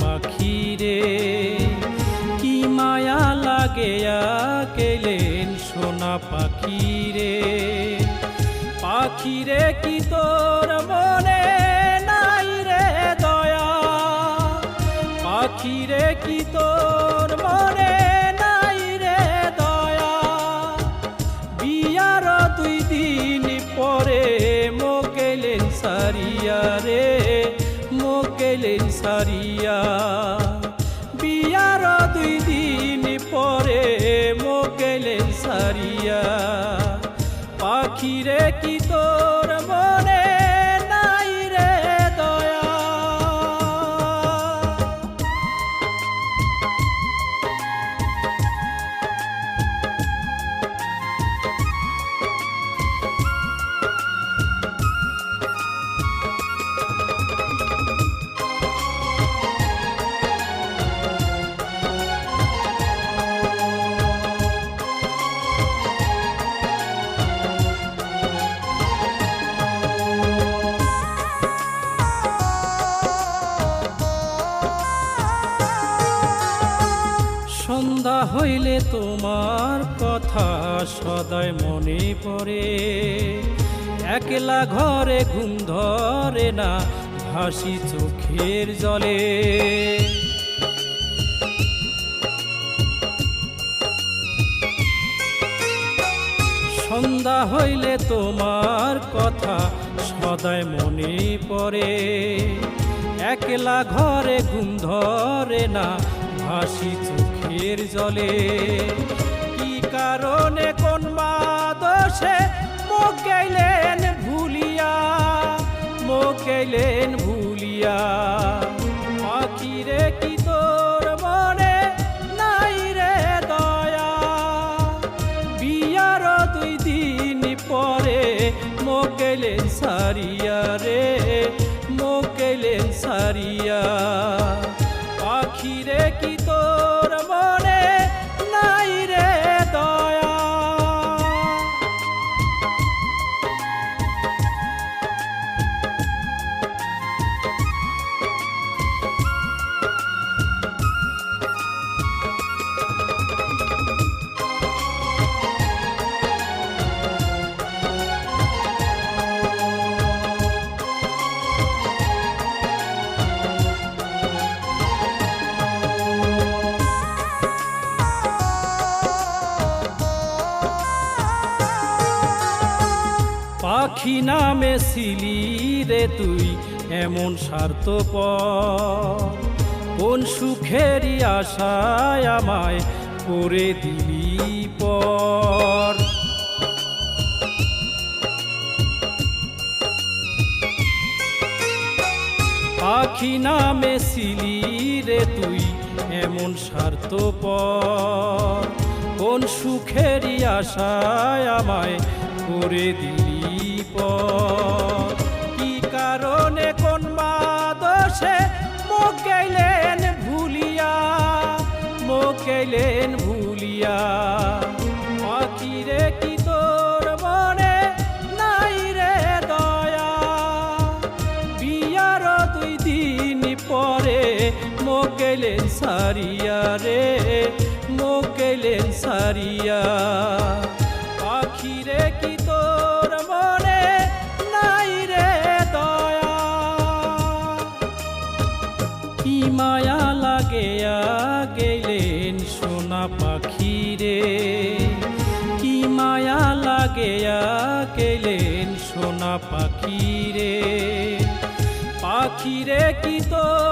পাখি রে কি মায়া লাগে কেলেন সোনা পাখি রে পাখি রে কি তোর মনে নাই রে দয়া? পাখি রে কি তোর মনে নাই রে দয়া? বিয়ার দুই দিন পরে মোকেলেন সারিয়া রে। মোকেলেন সারিয়া। বিয়ার দুই দিন পরে মোকেলেন সারিয়া। পাখিরে কি তোর মনে সন্ধ্যা হইলে তোমার কথা সদায় মনে পড়ে। একলা ঘরে ঘুম ধরে না হাসি চোখের জলে। সন্ধ্যা হইলে তোমার কথা সদায় মনে পড়ে। একলা ঘরে ঘুম ধরে না ভাসি চোখের জলে। কি কারণে, কোন মা দোষে মোক গেলেন ভুলিয়া গেলেন ভুলিয়া? পাখিরে কি তোর মনে নাই রে দয়া? বিয়ার দুই দিন পরে মোকেলেন সারিয়া রে মোকেলেন সারিয়া। পাখিরে কি পাখি নামে ছিলি রে তুই, এমন স্বার্থপ কোন সুখেরই আশায় আমায় করে দিলি পর। পাখি নামে ছিলি রে তুই, এমন স্বার্থপর। কোন সুখেরই আশায় আমায় করে দিলি পর কি কারণে, কোন দোষে মোক ভুলিয়া মোক ভুলিয়া? পাখিরে কি তোর মনে নাই রে দয়া? বিয়ার দুই দিন পরে মোকেলেন সারিয়া রে মোকেলেন সারিয়া। পাখি রে কি মায়া লাগে গেলেন সোনা পাখি রে পাখি রে কি তোর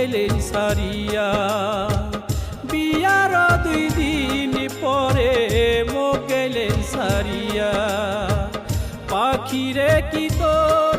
মোকেলেন সারিয়া বিয়ার দুই দিন পরে মোকেলেন সারিয়া পাখিরে কি তোর